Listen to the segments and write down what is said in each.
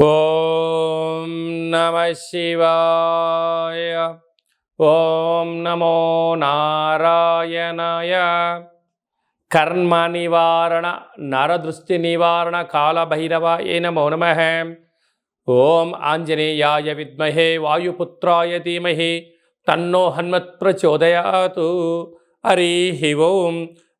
ఓం నమ శివాయ. ఓం నమో నారాయణాయ. కర్మ నివారణ నరదృష్టి నివారణ కాళభైరవాయ నమో నమ. ఓం ఆంజనేయాయ విద్మహే వాయుపుత్రాయ ధీమహి తన్నో హన్మత్ ప్రచోదయాతు. హరి ఓం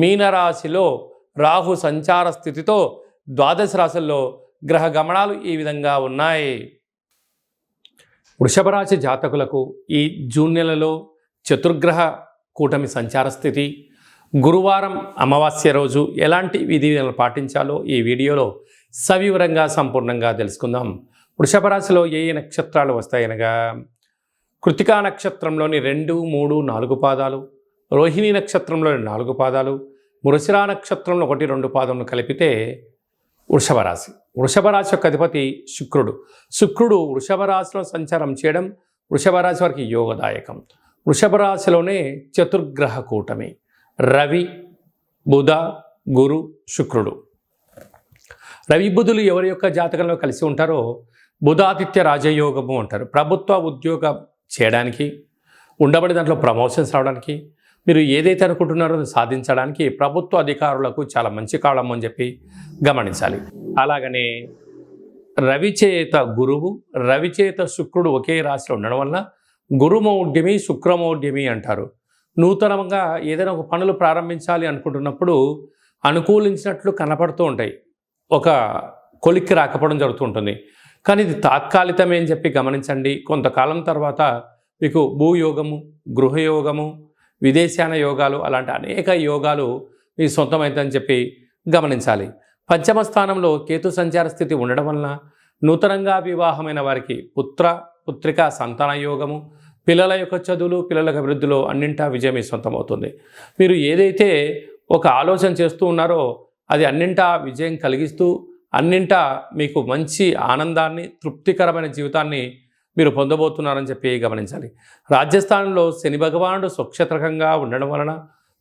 మీనరాశిలో రాహు సంచార స్థితితో ద్వాదశ రాశుల్లో గ్రహ గమనాలు ఈ విధంగా ఉన్నాయి. వృషభరాశి జాతకులకు ఈ జూన్ నెలలో చతుర్గ్రహ కూటమి సంచార స్థితి. గురువారం అమావాస్య రోజు ఎలాంటి విధి విధానాలు పాటించాలో ఈ వీడియోలో సవివరంగా సంపూర్ణంగా తెలుసుకుందాం. వృషభ రాశిలో ఏ ఏ నక్షత్రాలు వస్తాయనగా కృతికా నక్షత్రంలోని రెండు మూడు నాలుగు పాదాలు రోహిణి నక్షత్రంలోని నాలుగు పాదాలు మృషిరా నక్షత్రంలో ఒకటి రెండు పాదములు కలిపితే వృషభ రాశి. వృషభ రాశి యొక్క అధిపతి శుక్రుడు. శుక్రుడు వృషభ రాశిలో సంచారం చేయడం వృషభ రాశి వారికి యోగదాయకం. వృషభ రాశిలోనే చతుర్గ్రహ కూటమి. రవి బుధ గురు శుక్రుడు. రవి బుధులు ఎవరి యొక్క జాతకంలో కలిసి ఉంటారో బుధాదిత్య రాజయోగము అంటారు. ప్రభుత్వ ఉద్యోగం చేయడానికి ఉండబడి దాంట్లో ప్రమోషన్స్ రావడానికి మీరు ఏదైతే అనుకుంటున్నారో సాధించడానికి ప్రభుత్వ అధికారులకు చాలా మంచి కాలం అని చెప్పి గమనించాలి. అలాగనే రవిచేత గురువు రవిచేత శుక్రుడు ఒకే రాశిలో ఉండడం వల్ల గురుమౌఢ్యమి శుక్రమౌఢ్యమి అంటారు. నూతనంగా ఏదైనా ఒక పనులు ప్రారంభించాలి అనుకుంటున్నప్పుడు అనుకూలించినట్లు కనపడుతూ ఉంటాయి. ఒక కొలిక్కి రాకపోవడం జరుగుతూ ఉంటుంది. కానీ ఇది తాత్కాలికమే అని చెప్పి గమనించండి. కొంతకాలం తర్వాత మీకు భూయోగము గృహయోగము విదేశాన యోగాలు అలాంటి అనేక యోగాలు మీ సొంతమైందని చెప్పి గమనించాలి. పంచమ స్థానంలో కేతు సంచార స్థితి ఉండడం వలన నూతనంగా వివాహమైన వారికి పుత్ర పుత్రిక సంతాన యోగము పిల్లల యొక్క చదువులు పిల్లల అభివృద్ధిలో అన్నింటా విజయం మీ సొంతమవుతుంది. మీరు ఏదైతే ఒక ఆలోచన చేస్తూ ఉన్నారో అది అన్నింటా విజయం కలిగిస్తూ అన్నింటా మీకు మంచి ఆనందాన్ని తృప్తికరమైన జీవితాన్ని మీరు పొందబోతున్నారని చెప్పి గమనించాలి. రాజస్థాన్లో శని భగవానుడు స్వక్షత్రకంగా ఉండడం వలన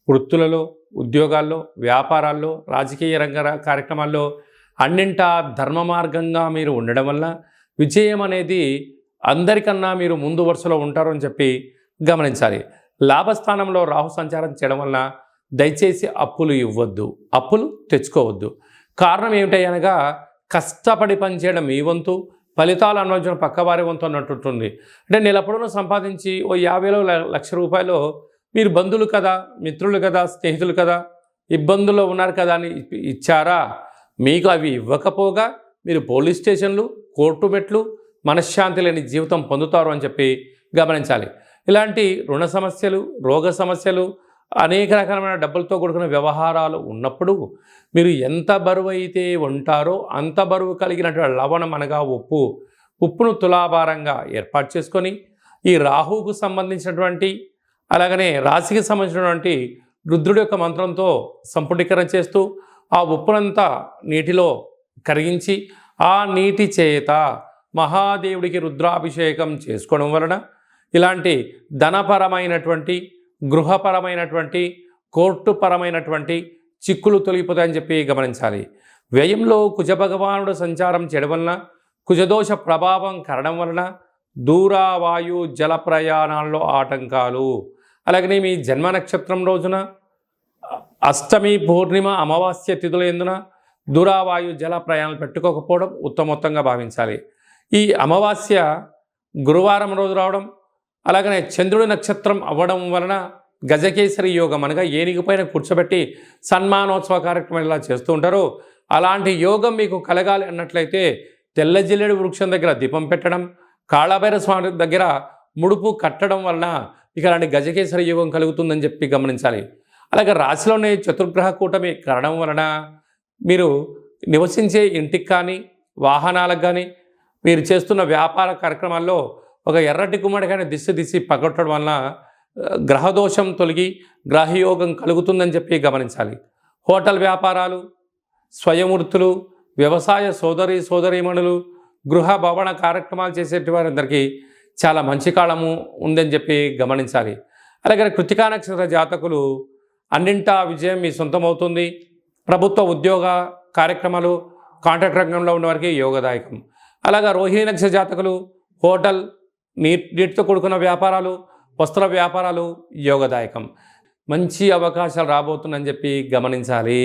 వృత్తులలో ఉద్యోగాల్లో వ్యాపారాల్లో రాజకీయ రంగ కార్యక్రమాల్లో అన్నింటా ధర్మ మార్గంగా మీరు ఉండడం వల్ల విజయం అనేది అందరికన్నా మీరు ముందు వరుసలో ఉంటారు అని చెప్పి గమనించాలి. లాభస్థానంలో రాహు సంచారం చేయడం వలన దయచేసి అప్పులు ఇవ్వద్దు. అప్పులు తెచ్చుకోవద్దు. కారణం ఏమిటనగా కష్టపడి పనిచేయడం మీ వంతు ఫలితాలు అనుభవించడం పక్కవారి వంతు అన్నట్టుంటుంది. అంటే నెలప్పుడును సంపాదించి ఓ యాభైలో ల- లక్ష రూపాయలు మీరు బంధువులు కదా మిత్రులు కదా స్నేహితులు కదా ఇబ్బందుల్లో ఉన్నారు కదా అని ఇచ్చారా? మీకు అవి ఇవ్వకపోగా మీరు పోలీస్ స్టేషన్లు కోర్టు మెట్లు మనశ్శాంతి లేని జీవితం పొందుతారు అని చెప్పి గమనించాలి. ఇలాంటి రుణ సమస్యలు రోగ సమస్యలు అనేక రకమైన డబ్బులతో కూడుకున్న వ్యవహారాలు ఉన్నప్పుడు మీరు ఎంత బరువు అయితే ఉంటారో అంత బరువు కలిగినటువంటి లవణం అనగా ఉప్పు. ఉప్పును తులాభారంగా ఏర్పాటు చేసుకొని ఈ రాహువుకు సంబంధించినటువంటి అలాగనే రాశికి సంబంధించినటువంటి రుద్రుడి యొక్క మంత్రంతో సంపుటీకరణ చేస్తూ ఆ ఉప్పునంతా నీటిలో కరిగించి ఆ నీటి చేత మహాదేవుడికి రుద్రాభిషేకం చేసుకోవడం వలన ఇలాంటి ధనపరమైనటువంటి గృహపరమైనటువంటి కోర్టుపరమైనటువంటి చిక్కులు తొలగిపోతాయని చెప్పి గమనించాలి. వ్యయంలో కుజభగవానుడు సంచారం చేయడం వలన కుజదోష ప్రభావం కారణం వలన దూరావాయు జల ప్రయాణాల్లో ఆటంకాలు. అలాగనే మీ జన్మ నక్షత్రం రోజున అష్టమి పూర్ణిమ అమావాస్య తిథుల ఎందున దూరావాయు జల ప్రయాణాలు పెట్టుకోకపోవడం ఉత్తమోత్తంగా భావించాలి. ఈ అమావాస్య గురువారం రోజు రావడం అలాగనే చంద్రుడి నక్షత్రం అవ్వడం వలన గజకేసరి యోగం అనగా ఏనుగుపైన కూర్చోబెట్టి సన్మానోత్సవ కార్యక్రమం ఇలా చేస్తూ ఉంటారో. అలాంటి యోగం మీకు కలగాలి అన్నట్లయితే తెల్ల జిల్లెడు వృక్షం దగ్గర దీపం పెట్టడం కాళభైర స్వామి దగ్గర ముడుపు కట్టడం వలన ఇక అలాంటి గజకేసరి యోగం కలుగుతుందని చెప్పి గమనించాలి. అలాగే రాశిలోని చతుర్గ్రహ కూటమి కరడం వలన మీరు నివసించే ఇంటికి కానీ వాహనాలకు కానీ మీరు చేస్తున్న వ్యాపార కార్యక్రమాల్లో ఒక ఎర్రటి గుమ్మడికాయని దిశ దిశి పగొట్టడం వలన గ్రహదోషం తొలగి గ్రహయోగం కలుగుతుందని చెప్పి గమనించాలి. హోటల్ వ్యాపారాలు స్వయం వృత్తులు వ్యవసాయ సోదరి సోదరీమణులు గృహ భవన కార్యక్రమాలు చేసేటి వారందరికీ చాలా మంచి కాలము ఉందని చెప్పి గమనించాలి. అలాగే కృతికా నక్షత్ర జాతకులు అన్నింటా విజయం మీ సొంతమవుతుంది. ప్రభుత్వ ఉద్యోగ కార్యక్రమాలు కాంట్రాక్ట్ రంగంలో ఉన్నవారికి యోగదాయకం. అలాగా రోహిణి నక్షత్ర జాతకులు హోటల్ నీ నీటితో కూడుకున్న వ్యాపారాలు వస్త్ర వ్యాపారాలు యోగదాయకం. మంచి అవకాశాలు రాబోతుందని చెప్పి గమనించాలి.